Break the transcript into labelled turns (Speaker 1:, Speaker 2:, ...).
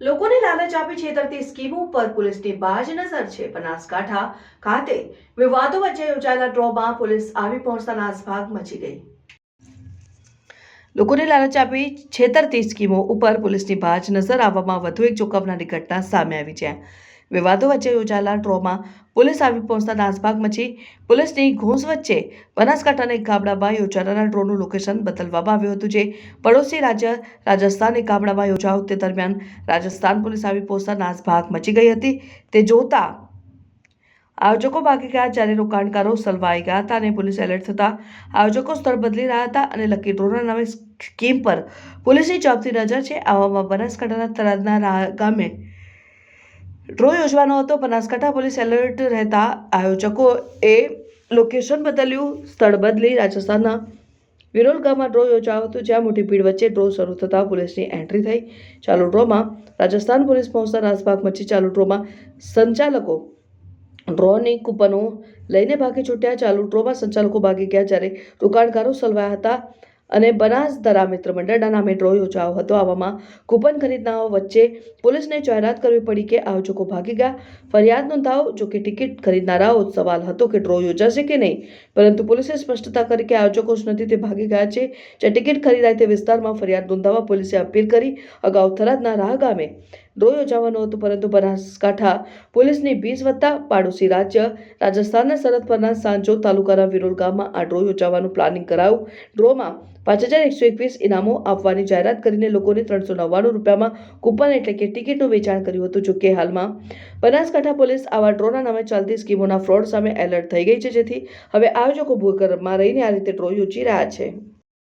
Speaker 1: લોકોને લાલચ આપી છેતરતી સ્કીમો પર પોલીસની બાજ નજર છે બનાસકાંઠા ખાતે વિવાદો વચ્ચે યોજાયેલા ડ્રોમાં પોલીસ આવી પહોંચતા નાસભાગ મચી ગઈ. લોકોને લાલચ આપી છેતરતી સ્કીમો ઉપર પોલીસની બાજ નજર આવવામાં વધુ એક ચોંકાવનારી ઘટના સામે આવી છે. વિવાદો વચ્ચે યોજાયેલા ડ્રોમાં પોલીસ આવી પહોંચતા નાસભાગ મચી પોલીસની ઘોંસ વચ્ચે બનાસકાંઠાના એક ગામડામાં યોજાનારા ડ્રોનું લોકેશન બદલવામાં આવ્યું હતું જે પડોશી રાજ્ય રાજસ્થાન અને ગામડામાં યોજાયું તે દરમિયાન રાજસ્થાન પોલીસ આવી પહોંચતા નાસભાગ મચી ગઈ હતી. તે જોતા આયોજકો ભાગી ગયા, જ્યારે રોકાણકારો સલવાઈ ગયા હતા અને પોલીસ એલર્ટ થતા આયોજકો સ્થળ બદલી રહ્યા હતા અને લકી ડ્રોના નામે સ્કીમ પર પોલીસની ચોપતી નજર છે. આવામાં બનાસકાંઠાના તરાદના ગામે ડ્રો યોજવાનો હતો બનાસકાંઠા પોલીસ એલર્ટ રહેતા આયોજકોએ લોકેશન બદલ્યું, સ્થળ બદલી, રાજસ્થાનના વિરોલ ગામમાં ડ્રો યોજાયો હતો, જ્યાં મોટી ભીડ વચ્ચે ડ્રો શરૂ થતાં પોલીસની એન્ટ્રી થઈ. ચાલુ ડ્રોમાં રાજસ્થાન પોલીસ પહોંચતા નાસભાગ મચી ચાલુ ડ્રોમાં સંચાલકો ડ્રોની કૂપનો લઈને ભાગી છૂટ્યા. ચાલુ ડ્રોમાં સંચાલકો ભાગી ગયા, જ્યારે રોકાણકારો સલવાયા હતા. અને બનાસ દરા મિત્ર મંડળના નામે ડ્રો યોજાયો હતો. આવામાં કૂપન ખરીદનારાઓ વચ્ચે પોલીસને જાહેરાત કરવી પડી કે આયોજકો ભાગી ગયા. ફરિયાદ નોંધાવો જો કે ટિકિટ ખરીદનારાઓ સવાલ હતો કે ડ્રો યોજાશે કે નહીં. પરંતુ પોલીસે સ્પષ્ટતા કરી કે આયોજકો જ નથી, તે ભાગી ગયા છે. જે ટિકિટ ખરીદાય તે વિસ્તારમાં ફરિયાદ નોંધાવવા પોલીસે અપીલ કરી. અગાઉ થરાદના રાહ ગામે ડ્રો યોજાવાનો હતો, પરંતુ બનાસકાંઠા પોલીસની બીસ વત્તા પાડોશી રાજ્ય રાજસ્થાનના સરહદ પરના સાંજો તાલુકાના વિરોલ ગામમાં આ ડ્રો યોજાવાનું પ્લાનિંગ કરાયું. ડ્રોમાં પાંચ હજાર એકસો એકવીસ ઇનામો આપવાની જાહેરાત કરીને લોકોને ત્રણસો નવ્વાણું રૂપિયામાં કૂપન એટલે કે ટિકિટનું વેચાણ કર્યું હતું. જોકે હાલમાં બનાસકાંઠા પોલીસ આવા ડ્રોના નામે ચાલતી સ્કીમોના ફ્રોડ સામે એલર્ટ થઈ ગઈ છે, જેથી હવે આયોજકો ભૂગર્ભમાં રહીને આ રીતે ડ્રો યોજી રહ્યા છે.